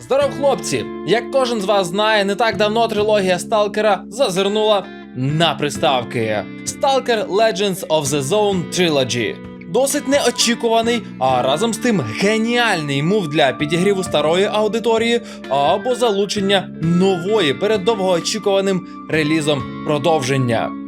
Здоров, хлопці! Як кожен з вас знає, не так давно трилогія Сталкера зазирнула на приставки. Stalker Legends of the Zone Trilogy. Досить неочікуваний, а разом з тим геніальний мув для підігріву старої аудиторії або залучення нової перед довгоочікуваним релізом продовження.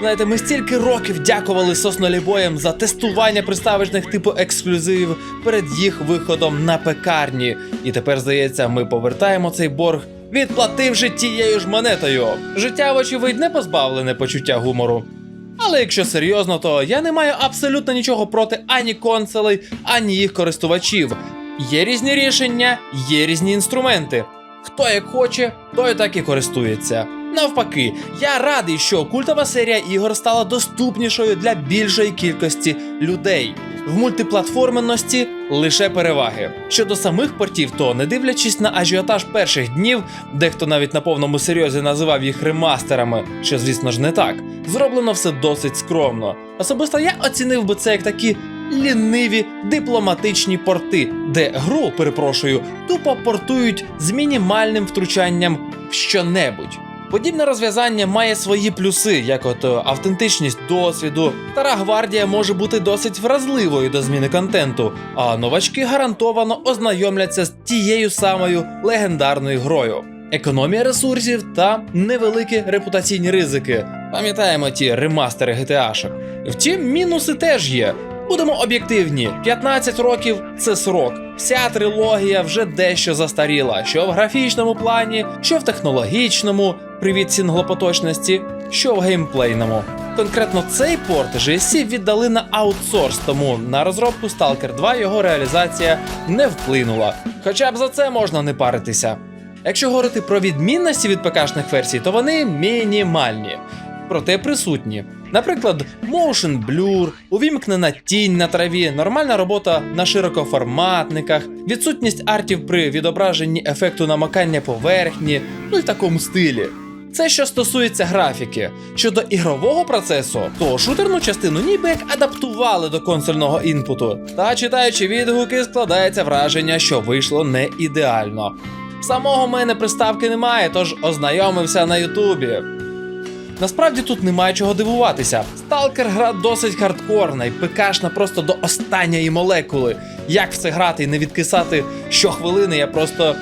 Знаєте, ми стільки років дякували соснолібоям за тестування приставочних типу ексклюзивів перед їх виходом на пекарні. І тепер, здається, ми повертаємо цей борг, відплативши тією ж монетою. Життя, вочевидь, не позбавлене почуття гумору. Але якщо серйозно, то я не маю абсолютно нічого проти ані консолей, ані їх користувачів. Є різні рішення, є різні інструменти. Хто як хоче, той так і користується. Навпаки, я радий, що культова серія ігор стала доступнішою для більшої кількості людей. В мультиплатформенності лише переваги. Щодо самих портів, то не дивлячись на ажіотаж перших днів, дехто навіть на повному серйозі називав їх ремастерами, що звісно ж не так. Зроблено все досить скромно. Особисто я оцінив би це як такі ліниві дипломатичні порти, де гру, перепрошую, тупо портують з мінімальним втручанням в щонебудь. Подібне розв'язання має свої плюси, як от е, автентичність досвіду. Стара гвардія може бути досить вразливою до зміни контенту, а новачки гарантовано ознайомляться з тією самою легендарною грою. Економія ресурсів та невеликі репутаційні ризики. Пам'ятаємо ті ремастери GTA-шок. Втім, мінуси теж є. Будемо об'єктивні: 15 років це срок. Вся трилогія вже дещо застаріла, що в графічному плані, що в технологічному, привіт сінглопоточності, що в геймплейному. Конкретно цей порт GSC віддали на аутсорс, тому на розробку Stalker 2 його реалізація не вплинула. Хоча б за це можна не паритися. Якщо говорити про відмінності від ПКшних версій, то вони мінімальні, проте присутні. Наприклад, motion blur, увімкнена тінь на траві, нормальна робота на широкоформатниках, відсутність артів при відображенні ефекту намакання поверхні, ну і в такому стилі. Це що стосується графіки. Щодо ігрового процесу, то шутерну частину ніби як адаптували до консольного інпуту. Та читаючи відгуки, складається враження, що вийшло не ідеально. Самого мене приставки немає, тож ознайомився на Ютубі. Насправді тут немає чого дивуватися. Сталкер гра досить хардкорна і ПКшна просто до останньої молекули. Як в це грати і не відкисати щохвилини, я просто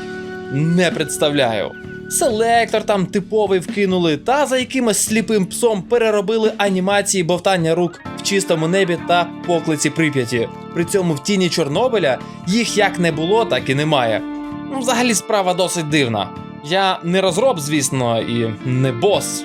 не представляю. Селектор там типовий вкинули, та за якимось сліпим псом переробили анімації бовтання рук в чистому небі та поклиці Прип'яті. При цьому в тіні Чорнобиля їх як не було, так і немає. Ну, взагалі справа досить дивна. Я не розроб, звісно, і не бос.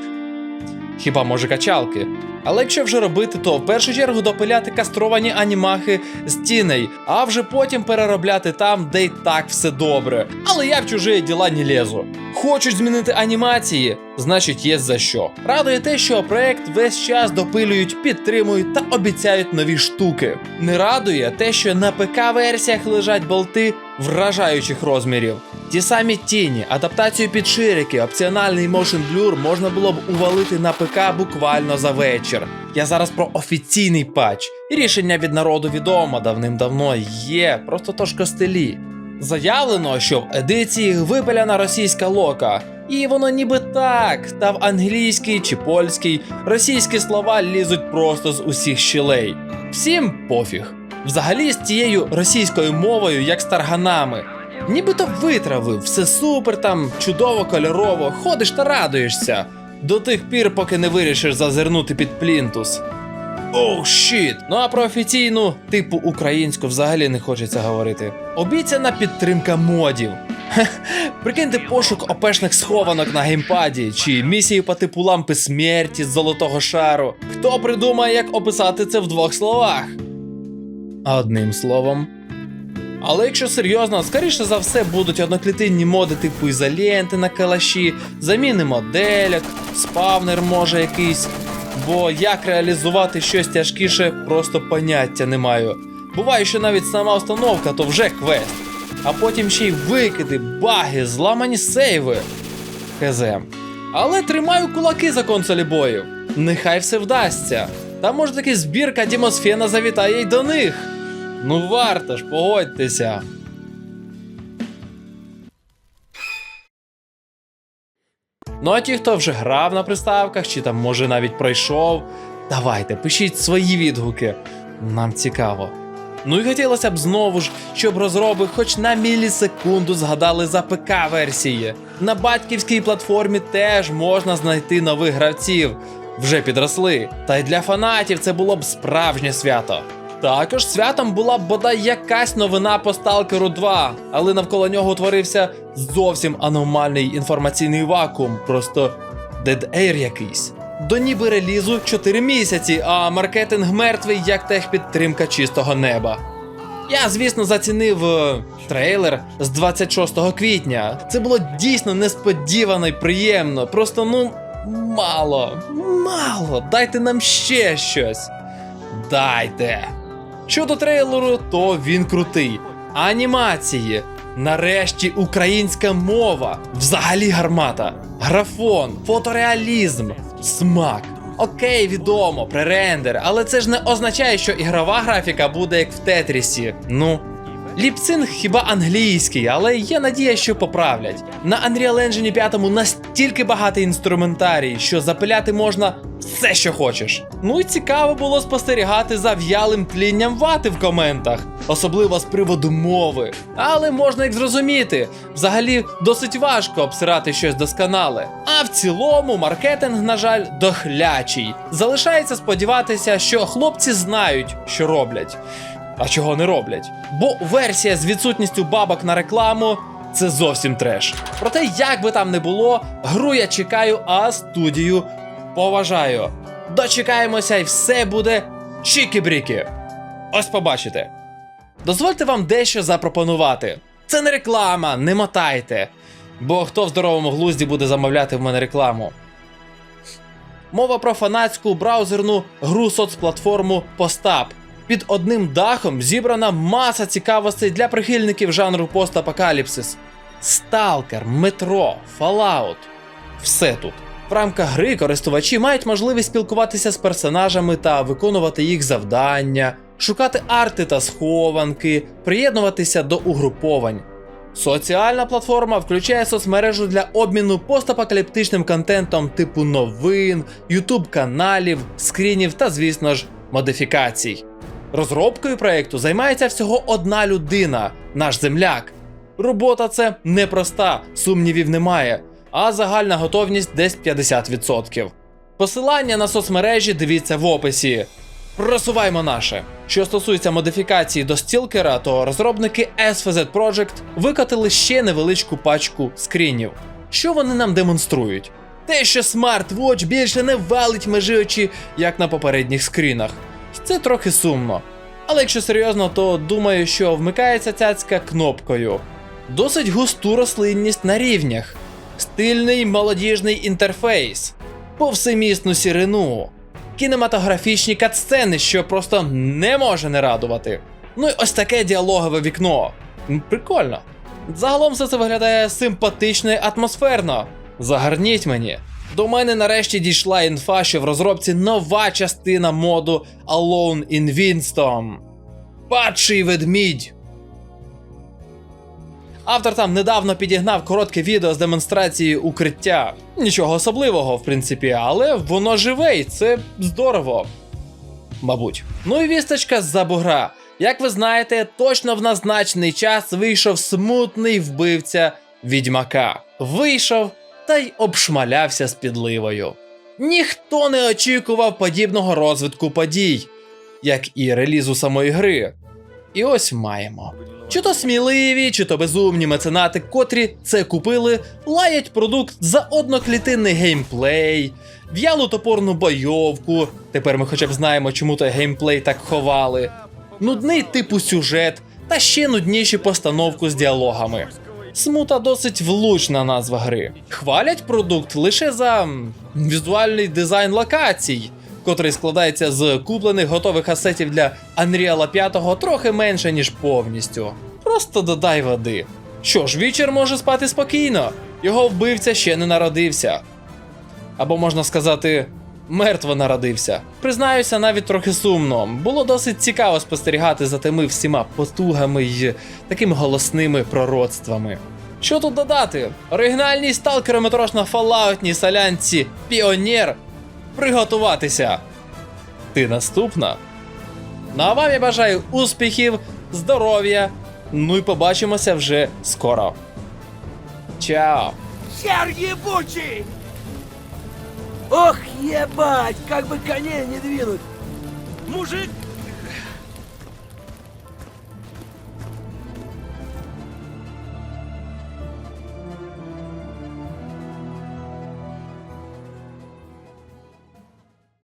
Хіба може качалки. Але якщо вже робити, то в першу чергу допиляти кастровані анімахи з тіней, а вже потім переробляти там, де й так все добре. Але я в чужі діла не лезу. Хочуть змінити анімації, значить є за що. Радує те, що проект весь час допилюють, підтримують та обіцяють нові штуки. Не радує те, що на ПК-версіях лежать болти вражаючих розмірів. Ті самі тіні, адаптацію під ширики, опціональний motion blur можна було б увалити на ПК буквально за вечір. Я зараз про офіційний патч. І рішення від народу відомо давним-давно є, просто то ж костелі. Заявлено, що в едиції випиляна російська лока. І воно ніби так, та в англійській чи польській російські слова лізуть просто з усіх щілей. Всім пофіг. Взагалі з тією російською мовою, як з тарганами. Нібито витравив, все супер, там чудово кольорово, ходиш та радуєшся. До тих пір, поки не вирішиш зазирнути під плінтус. Оу, щіт! Ну а про офіційну, типу українську, взагалі не хочеться говорити. Обіцяна підтримка модів. Прикиньте пошук опешних схованок на геймпаді чи місії по типу лампи смерті з золотого шару. Хто придумає, як описати це в двох словах? Одним словом. Але якщо серйозно, скоріше за все будуть одноклітинні моди типу ізоленти на калаші, заміни моделек, спавнер може якийсь. Бо як реалізувати щось тяжкіше, просто поняття не маю. Буває, що навіть сама установка то вже квест а потім ще й викиди, баги, зламані сейви. Хз. Але тримаю кулаки за консолі бою. Нехай все вдасться. Та може таки збірка Дімосфена завітає й до них. Ну варто ж, погодьтеся. Ну а ті, хто вже грав на приставках, чи там може навіть пройшов, давайте пишіть свої відгуки. Нам цікаво. Ну і хотілося б знову ж, щоб розроби хоч на мілісекунду згадали за ПК-версії. На батьківській платформі теж можна знайти нових гравців, вже підросли. Та й для фанатів це було б справжнє свято. Також святом була б бодай якась новина по Сталкеру 2, але навколо нього утворився зовсім аномальний інформаційний вакуум, просто Air якийсь. До ніби релізу 4 місяці, а маркетинг мертвий як техпідтримка чистого неба. Я, звісно, зацінив е, трейлер з 26 квітня. Це було дійсно несподівано і приємно. Просто ну мало, мало. Дайте нам ще щось. Дайте. Щодо трейлеру, то він крутий. Анімації. Нарешті українська мова. Взагалі гармата. Графон, фотореалізм, смак. Окей, відомо, пререндер, але це ж не означає, що ігрова графіка буде як в Тетрісі. Ну. Ліпсинг хіба англійський, але є надія, що поправлять. На Unreal Engine 5 настільки багатий інструментарій, що запиляти можна все, що хочеш. Ну і цікаво було спостерігати за в'ялим тлінням вати в коментах, особливо з приводу мови. Але можна їх зрозуміти. Взагалі досить важко обсирати щось досконале. А в цілому маркетинг, на жаль, дохлячий. Залишається сподіватися, що хлопці знають, що роблять. А чого не роблять? Бо версія з відсутністю бабок на рекламу це зовсім треш. Проте, як би там не було, гру я чекаю, а студію поважаю. Дочекаємося, і все буде чікі-бріки. Ось побачите. Дозвольте вам дещо запропонувати. Це не реклама, не мотайте. Бо хто в здоровому глузді буде замовляти в мене рекламу? Мова про фанатську браузерну гру соцплатформу Постап. Під одним дахом зібрана маса цікавостей для прихильників жанру постапокаліпсис. Сталкер, метро, Fallout. Все тут. В рамках гри користувачі мають можливість спілкуватися з персонажами та виконувати їх завдання, шукати арти та схованки, приєднуватися до угруповань. Соціальна платформа включає соцмережу для обміну постапокаліптичним контентом типу новин, ютуб каналів, скрінів та, звісно ж, модифікацій. Розробкою проєкту займається всього одна людина, наш земляк. Робота це непроста, сумнівів немає, а загальна готовність десь 50%. Посилання на соцмережі дивіться в описі. Просуваємо наше. Що стосується модифікації до стілкера, то розробники SFZ Project викатили ще невеличку пачку скрінів. Що вони нам демонструють? Те, що смарт-вотч більше не валить межі очі, як на попередніх скрінах. Це трохи сумно. Але якщо серйозно, то думаю, що вмикається цяцька кнопкою. Досить густу рослинність на рівнях, стильний молодіжний інтерфейс, повсемісну сірину, кінематографічні катсцени, що просто не може не радувати. Ну і ось таке діалогове вікно. Прикольно. Загалом все це виглядає симпатично і атмосферно. Загарніть мені. До мене нарешті дійшла інфа, що в розробці нова частина моду Alone in Winston. Падший ведмідь. Автор там недавно підігнав коротке відео з демонстрацією укриття. Нічого особливого, в принципі, але воно живе і це здорово. Мабуть. Ну і вісточка з-за бугра. Як ви знаєте, точно в назначений час вийшов смутний вбивця відьмака. Вийшов та й обшмалявся з підливою. Ніхто не очікував подібного розвитку подій, як і релізу самої гри. І ось маємо. Чи то сміливі, чи то безумні меценати, котрі це купили, лаять продукт за одноклітинний геймплей, в'ялу топорну бойовку. Тепер ми хоча б знаємо, чому той геймплей так ховали. Нудний типу сюжет та ще нудніші постановку з діалогами. Смута досить влучна назва гри. Хвалять продукт лише за візуальний дизайн локацій, котрий складається з куплених готових асетів для Unreal 5 трохи менше, ніж повністю. Просто додай води. Що ж, вічер може спати спокійно, його вбивця ще не народився. Або можна сказати, мертво народився. Признаюся, навіть трохи сумно. Було досить цікаво спостерігати за тими всіма потугами й такими голосними пророцтвами. Що тут додати? Оригінальній сталкерометрошна фалаутній солянці Піонер приготуватися. Ти наступна. Ну а вам я бажаю успіхів, здоров'я. Ну і побачимося вже скоро. Чао! Ебучий! Ох, ебать, как бы коней не двинуть! Мужик,